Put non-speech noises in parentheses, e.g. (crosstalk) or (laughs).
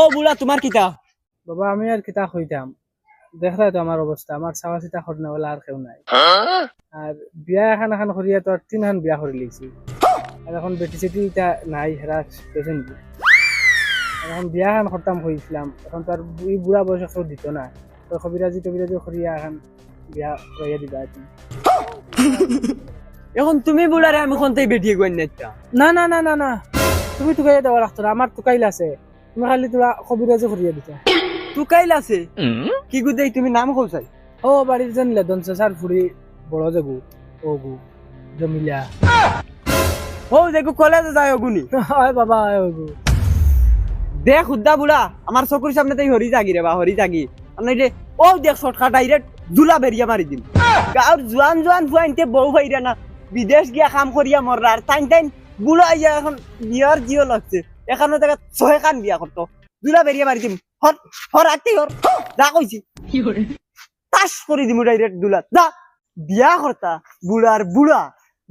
ও বুড়া তোমার কিতা? বাবা আমি আর কিতা হইতাম দেখলাই তো আমার অবস্থা। আমার চাওয়া চিতা করনে বলে আর কেউ নাই। আর বিয়া এখন এখন করিয়া তো আর তিনখান বিয়া করে লিছি আর এখন বেটি চেটি ইটা নাই হেরা পেছন এখন বিয়া এখন করতাম হয়েছিলাম এখন তো আর এই বুড়া বয়স কেউ দিত না। তো কবিরাজি টবিরাজি করিয়া এখন বিয়া করিয়া দিবা আর এখন তুমি বুড়ারে আমি কোনটাই বেটিয়ে গই না না না না না। না তুমি টুকাইয়া দেওয়া রাখতো না আমার টুকাইল আছে। তুমি খালি তোরা কবিরাজি করিয়া দিতা। টুকাইল আছে। কি গুদেই তুমি নাম কৌসাই ও বাড়ির যেন লেদন চেঁচার ফুড়ি বড় যে ও গু জমিলা। ও দেখো কলেজে যায় অগুনি। (laughs) হয় বাবা হয় ও গু। দেখ উদ্দা বুড়া আমার চকুর সামনে তাই হরি জাগি রে বা হরি জাগি। আমি ও দেখ শর্টকাট ডাইরেক্ট জুলা বেরিয়া মারি দিম। গাঁর জোয়ান জোয়ান ফুয়াইনতে বউ ভাইরা না বিদেশ গিয়া কাম করিয়া মররা আর টাইম টাইম বুড়া ইয়া এখন বিয়ার জিও লাগছে। এখানে দেখা ছয় কান বিয়া করতো। দুলা বেরিয়ে মারি দিম। হর হর আটটি হর যা কইছি তাস করে দিমু ডাইরেক্ট দুলা যা বিয়া করতা বুড়ার বুড়া